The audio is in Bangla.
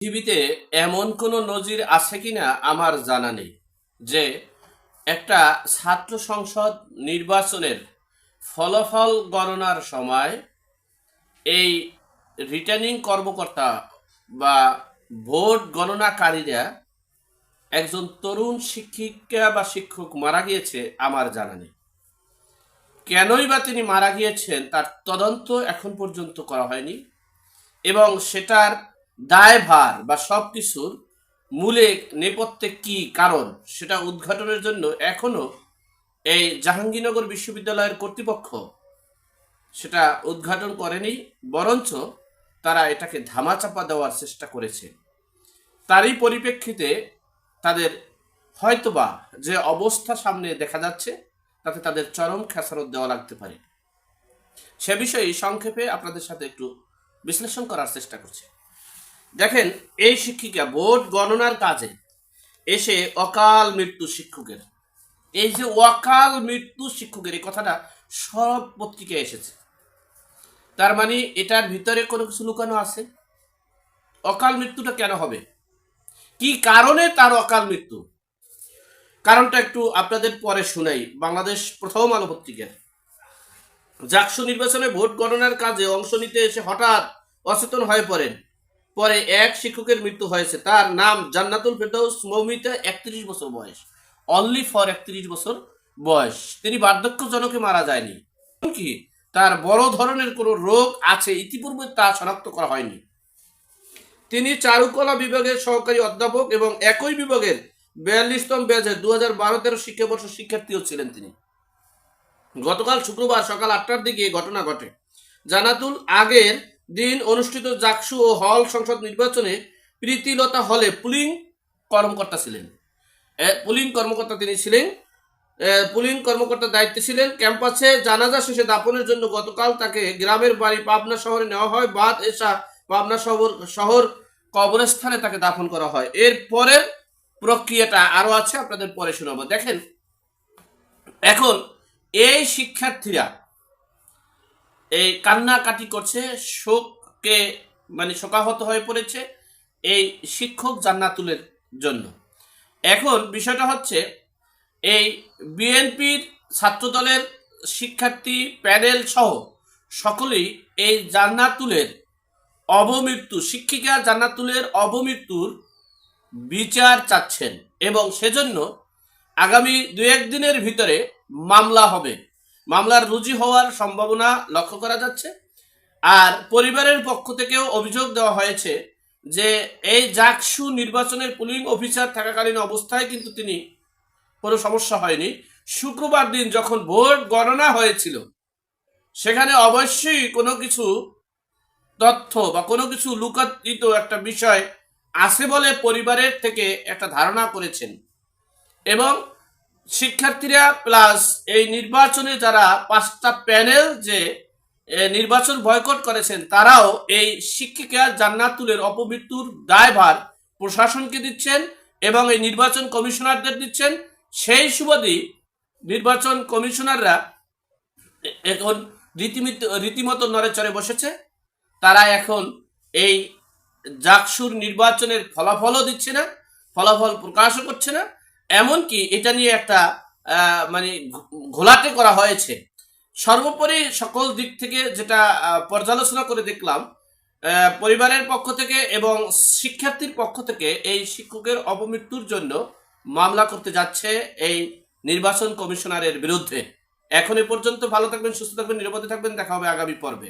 পৃথিবীতে এমন কোনো নজির আছে কিনা আমার জানা নেই, যে একটা ছাত্র সংসদ নির্বাচনের ফলাফল গণনার সময় এই রিটার্নিং কর্মকর্তা বা ভোট গণনাকারীরা একজন তরুণ শিক্ষিকা বা শিক্ষক মারা গিয়েছে আমার জানা নেই। কেনই বা তিনি মারা গিয়েছেন তার তদন্ত এখন পর্যন্ত করা হয়নি এবং সেটার দায়ভার বা সব কিছুর মূলে নেপথ্যে কি কারণ সেটা উদ্ঘাটনের জন্য এখনও এই জাহাঙ্গীরনগর বিশ্ববিদ্যালয়ের কর্তৃপক্ষ সেটা উদ্ঘাটন করেনি, বরঞ্চ তারা এটাকে ধামাচাপা দেওয়ার চেষ্টা করেছে। তারই পরিপ্রেক্ষিতে তাদের হয়তোবা যে অবস্থা সামনে দেখা যাচ্ছে, তাতে তাদের চরম খেসারত দেওয়া লাগতে পারে। সে বিষয়ে সংক্ষেপে আপনাদের সাথে একটু বিশ্লেষণ করার চেষ্টা করছি। দেখেন, এই শিক্ষিকা ভোট গণনার কাজে এসে অকাল মৃত্যু শিক্ষকের। এই যে অকাল মৃত্যু শিক্ষকের, এই কথাটা সব পত্রিকায় এসেছে। তার মানে এটার ভিতরে কোনো কিছু লুকানো আছে? অকাল মৃত্যুটা কেন হবে? কি কারণে তার অকাল মৃত্যু? কারণটা একটু আপনাদের পরে শুনাই, বাংলাদেশ প্রথম আলো পত্রিকার। জাকসু নির্বাচনে ভোট গণনার কাজে অংশ নিতে এসে হঠাৎ অচেতন হয়ে পড়েন। পরে এক শিক্ষকের মৃত্যু হয়েছে। তার নাম জান্নাতুল ফেরদৌস মৌমিতা, একত্রিশ বছর বয়স। অনলি ফর একত্রিশ বছর বয়স। তিনি বার্ধক্যজনকে মারা যায়নি। কি তার বড় ধরনের কোনো রোগ আছে ইতিপূর্বে তা শনাক্ত করা হয়নি। তিনি চারুকলা বিভাগের সহকারী অধ্যাপক এবং একই বিভাগের বিয়াল্লিশতম ব্যাচের দু হাজার বারো তেরো শিক্ষাবর্ষ শিক্ষার্থীও ছিলেন তিনি। গতকাল শুক্রবার সকাল আটটার দিকে ঘটনা ঘটে। জানাতুল আগের দিন অনুষ্ঠিত জাকসু ও হল সংসদ নির্বাচনে প্রীতিলতা হলে পুলিং কর্মকর্তা ছিলেন। পুলিং কর্মকর্তা তিনি ছিলেন। পুলিং কর্মকর্তার দায়িত্বে ছিলেন। ক্যাম্পাসে জানাজা শেষে দাপনের জন্য গতকাল তাকে গ্রামের বাড়ি পাবনা শহরে নেওয়া হয়। বাদ এসা পাবনা শহর শহর কবরস্থানে তাকে দাফন করা হয়। এর পরের প্রক্রিয়াটা আরও আছে, আপনাদের পরে শোনাবো। দেখেন, এখন এই শিক্ষার্থীরা এই কান্নাকাটি করছে, শোককে মানে শোকাহত হয়ে পড়েছে এই শিক্ষক জান্নাতুলের জন্য। এখন বিষয়টা হচ্ছে, এই বিএনপির ছাত্রদলের শিক্ষার্থী প্যানেল সহ সকলেই এই জান্নাতুলের অবমৃত্যু, শিক্ষিকা জান্নাতুলের অবমৃত্যুর বিচার চাচ্ছেন এবং সেজন্য আগামী দু একদিনের ভিতরে মামলা হবে। মামলার রুজি হওয়ার সম্ভাবনা লক্ষ্য করা যাচ্ছে। আর পরিবারের পক্ষ থেকেও অভিযোগ দেওয়া হয়েছে যে এই জাকসু নির্বাচনের পুলিং অফিসার থাকাকালীন অবস্থায় কিন্তু তিনি কোনো সমস্যা হয়নি। শুক্রবার দিন যখন ভোট গণনা হয়েছিল, সেখানে অবশ্যই কোনো কিছু তথ্য বা কোনো কিছু লুকায়িত একটা বিষয় আছে বলে পরিবারের থেকে একটা ধারণা করেছেন। এবং শিক্ষার্থীরা প্লাস এই নির্বাচনে যারা পাঁচটা প্যানেল যে নির্বাচন বয়কট করেছেন, তারাও এই শিক্ষিকা জান্নাতুলের অপমৃত্যুর দায়ভার প্রশাসনকে দিচ্ছেন এবং এই নির্বাচন কমিশনারদের দিচ্ছেন। সেই সুবাদে নির্বাচন কমিশনাররা এখন রীতিমিত, রীতিমতো নড়েচড়ে বসেছে। তারা এখন এই জাকসুর নির্বাচনের ফলাফলও দিচ্ছে না, ফলাফল প্রকাশও করছে না। এমনকি এটা নিয়ে একটা মানে ঘোলাটে করা হয়েছে। সর্বোপরি সকল দিক থেকে যেটা পর্যালোচনা করে দেখলাম পরিবারের পক্ষ থেকে এবং শিক্ষার্থীর পক্ষ থেকে এই শিক্ষকের অপমৃত্যুর জন্য মামলা করতে যাচ্ছে এই নির্বাচন কমিশনারের বিরুদ্ধে। এখন এ পর্যন্ত ভালো থাকবেন, সুস্থ থাকবেন, নিরাপদে থাকবেন, দেখা হবে আগামী পর্বে।